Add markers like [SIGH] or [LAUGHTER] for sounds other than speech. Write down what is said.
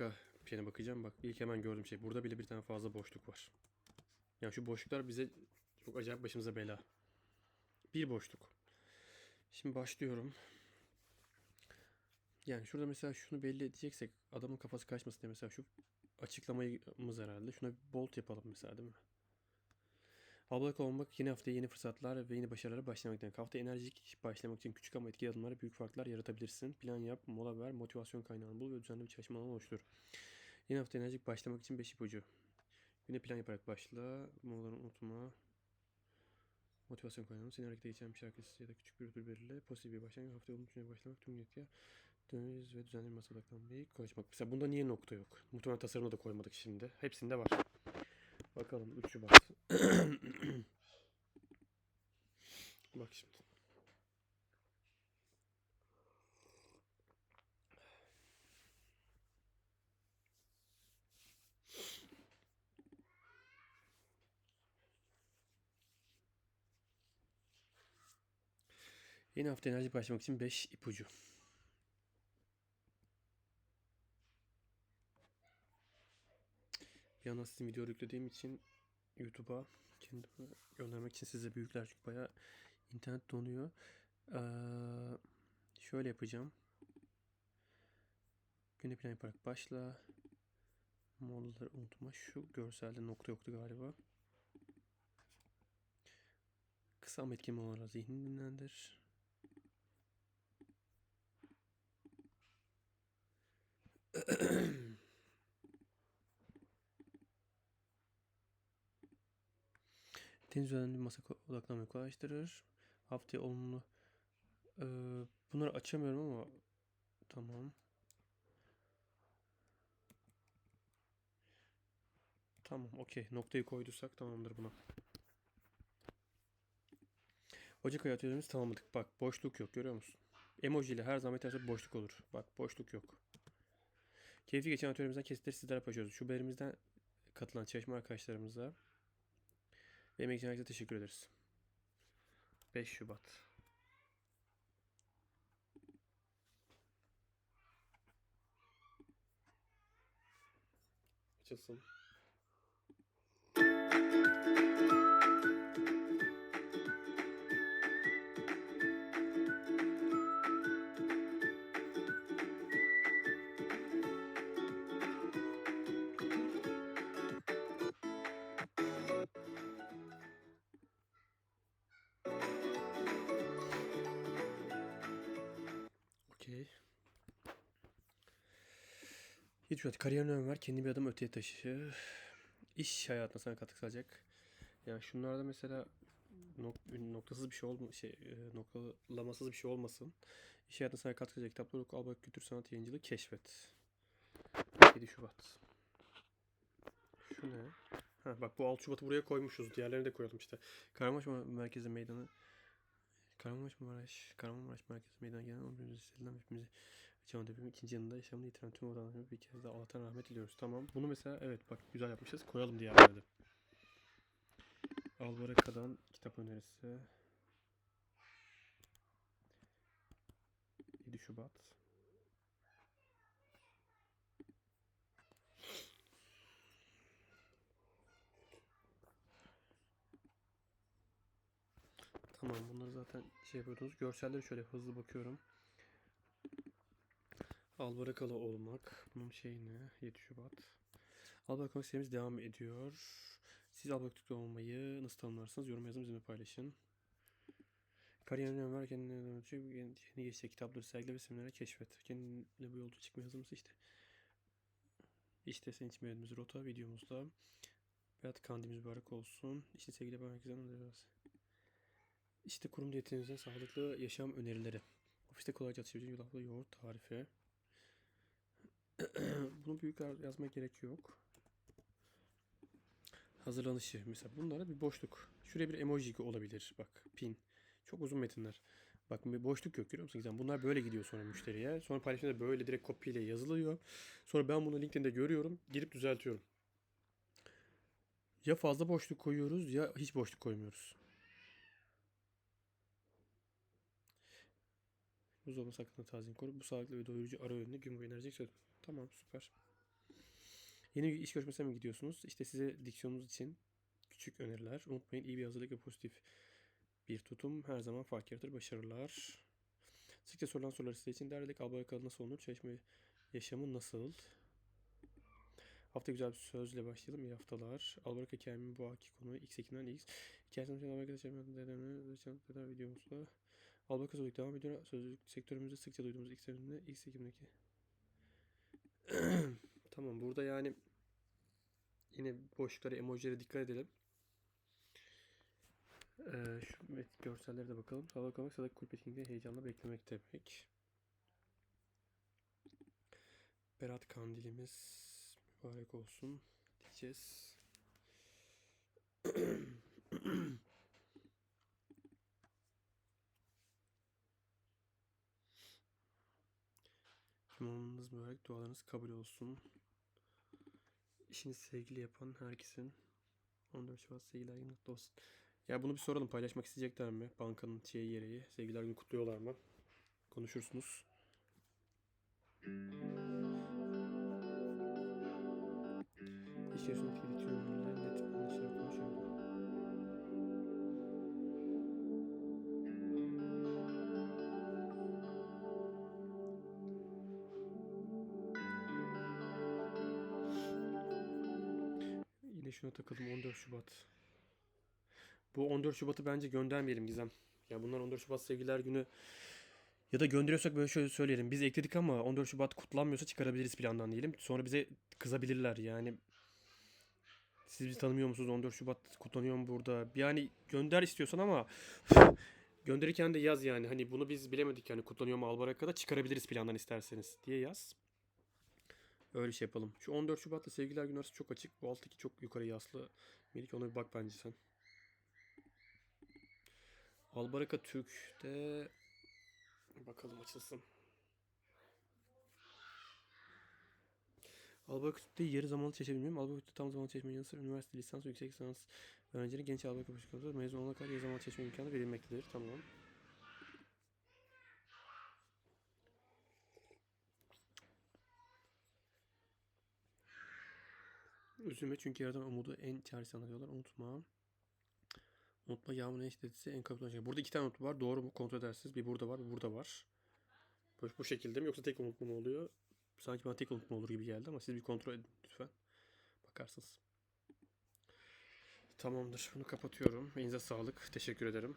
arka plana bakacağım. Bak ilk hemen gördüğüm şey. Burada bile bir tane fazla boşluk var. Yani şu boşluklar bize çok acayip başımıza bela. Bir boşluk. Şimdi başlıyorum. Yani şurada mesela şunu belli edeceksek adamın kafası kaçmasın diye mesela şu açıklamayımız herhalde. Şuna bir bolt yapalım mesela değil mi? Ablak olmak yeni haftaya yeni fırsatlar ve yeni başarılara başlamak demek. Hafta enerjik başlamak için küçük ama etkili adımlarla büyük farklar yaratabilirsin. Plan yap, mola ver, motivasyon kaynağını bul ve düzenli bir çalışma alanı oluştur. Yeni hafta enerjik başlamak için 5 ipucu. Güne plan yaparak başla. Molalarını unutma. Motivasyon kaynağı seni harekete geçiren bir şarkı ya da küçük bir ödül belirle. Pozitif bir başlangıç. Hafta yolunu düşünmeye başlamak. Tüm yetkiye döneriz ve düzenli bir masa odaklanmayı konuşmak. Mesela bunda niye nokta yok? Muhtemelen tasarımda da koymadık şimdi. Hepsinde var. Bakalım 3 Şubat. [CLEARS THROAT] Bak şimdi. Yeni hafta enerji başlamak için 5 ipucu. Bir sizin video yüklediğim için YouTube'a kendime göndermek için size büyükler çünkü bayağı internet donuyor. Ee, şöyle yapacağım. Güne plan yaparak başla. Molaları unutma. Şu görselde nokta yoktu galiba. Kısa ama etkili molalarla zihnini dinlendir. [CLEARS THROAT] Deniz üzerinde masa odaklanmayı kolaylaştırır. Haftaya olumlu. Ee, bunları açamıyorum ama tamam. Tamam, okey. Noktayı koyduysak tamamdır buna. Ocak ayı atölyelerimizi tamamladık. Bak boşluk yok görüyor musun? Emoji ile her zaman yeterse boşluk olur. Bak boşluk yok. Keyifli geçen atölyemizden kesitleri sizlere paylaşıyoruz. Şubelerimizden katılan çalışma arkadaşlarımıza ve emek için teşekkür ederiz. 5 Şubat. Açılsın. 7 Şubat. Kariyerine önem ver. Kendi bir adım öteye taşı. İş hayatına sana katkı sağlayacak. Yani şunlarda mesela nok- noktasız bir şey olma şey e, noktalamasız bir şey olmasın. İş hayatına sana katkı sağlayacak kitaplar oku. Al bak kültür sanat yayıncılığı keşfet. 7 Şubat. Şu ne? Ha, bak bu 6 Şubat'ı buraya koymuşuz. Diğerlerini de koyalım işte. Kahramanmaraş Merkezi Meydanı Kahramanmaraş, Kahramanmaraş Merkezi Meydanı gelen 11. liseden hepimizi Çamlı depremin ikinci yanında yaşamını yitiren tüm vatandaşlarımıza bir kez daha Allah'tan rahmet diliyoruz. Tamam. Bunu mesela evet bak güzel yapmışız. Koyalım diğerlerine de. Albaraka'dan kitap önerisi. 7 Şubat. Tamam bunları zaten şey yapıyordunuz. Görselleri şöyle hızlı bakıyorum. Albarakalı olmak. Bunun şeyi ne? 7 Şubat. Albarakalı serimiz devam ediyor. Siz albarakalı olmayı nasıl tanımlarsınız? Yorum yazın bizimle paylaşın. Kariyerine ver kendine. Yeni yeni geçecek kitapları sergile ve seminerlere keşfet. Kendine bu yolda çıkmaya hazır mısın? İşte. İşte senin için belirlediğimiz rota videomuzda. Berat kandimiz mübarek olsun. İşte sevgili ben herkese öneriyoruz. İşte kurum diyetinizin sağlıklı yaşam önerileri. Ofiste kolayca atışabileceğiniz yulaflı yoğurt tarifi. [CLEARS THROAT] Bunu büyük yaz- yazmaya gerek yok. Hazırlanışı. Mesela bunlara bir boşluk. Şuraya bir emoji olabilir. Bak pin. Çok uzun metinler. Bak bir boşluk yok görüyor musun? Gizem? Bunlar böyle gidiyor sonra müşteriye. Sonra paylaşımda böyle direkt kopyayla yazılıyor. Sonra ben bunu LinkedIn'de görüyorum. Girip düzeltiyorum. Ya fazla boşluk koyuyoruz ya hiç boşluk koymuyoruz. Buzdolabı sakını tazmin koru. Bu sağlıklı ve doyurucu ara öğünde gün boyu enerjik söz. Tamam süper. Yeni bir iş görüşmesine mi gidiyorsunuz? İşte size diksiyonunuz için küçük öneriler. Unutmayın iyi bir hazırlık ve pozitif bir tutum her zaman fark yaratır. Başarılar. Sıkça sorulan sorular size için derledik. Albayakalı nasıl olunur? Çalışma yaşamı nasıl? Hafta güzel bir sözle başlayalım. İyi haftalar. Albaraka hikayemin bu haki konu X ekinden X. Hikayesinin için yaşamı dedemle kadar videomuzda. Albaraka sözlük devam ediyor. Sözlük sektörümüzde sıkça duyduğumuz X ekiminde X ekimdeki. tamam burada yani yine boşluklara emojilere dikkat edelim. Ee, şu görsellere de bakalım. Sağlık kalmak sağlık kulüp heyecanla beklemek demek. Berat Kandilimiz mübarek olsun diyeceğiz. [CLEARS THROAT] Cumanız mübarek, dualarınız kabul olsun. İşini sevgili yapan herkesin 14 Şubat sevgiler günü kutlu olsun. Ya bunu bir soralım paylaşmak isteyecekler mi? Bankanın şeyi gereği. Sevgiler günü kutluyorlar mı? Konuşursunuz. İş yarışını Yine şuna takıldım 14 Şubat. Bu 14 Şubat'ı bence göndermeyelim Gizem. Ya bunlar 14 Şubat sevgiler günü ya da gönderiyorsak böyle şöyle söyleyelim. Biz ekledik ama 14 Şubat kutlanmıyorsa çıkarabiliriz plandan diyelim. Sonra bize kızabilirler yani. Siz bizi tanımıyor musunuz? 14 Şubat kutlanıyor mu burada? Yani gönder istiyorsan ama [LAUGHS] gönderirken de yaz yani. Hani bunu biz bilemedik yani kutlanıyor mu Albaraka'da çıkarabiliriz plandan isterseniz diye yaz. Öyle şey yapalım. Şu 14 Şubat'ta sevgiler günü arası çok açık. Bu alttaki çok yukarı yaslı. Melik ona bir bak bence sen. Albaraka Türk'te bakalım açılsın. Albaraka Türk'te yarı zamanlı çalışabiliyorum. Albaraka Türk'te tam zamanlı çalışma yanı üniversite lisans yüksek lisans öğrencileri genç Albaraka Başkanı mezun olana kadar yarı zamanlı çalışma imkanı verilmektedir. Tamam. Üzülme çünkü yaradan umudu en çaresi anlatıyorlar. Unutma. Unutma yağmur en şiddetisi en kapıdan şey. Burada iki tane unutma var. Doğru mu? Kontrol edersiniz. Bir burada var, bir burada var. Bu, bu şekilde mi yoksa tek unutma mı oluyor? Sanki bana tek unutma olur gibi geldi ama siz bir kontrol edin lütfen. Bakarsınız. Tamamdır. Bunu kapatıyorum. Elinize sağlık. Teşekkür ederim.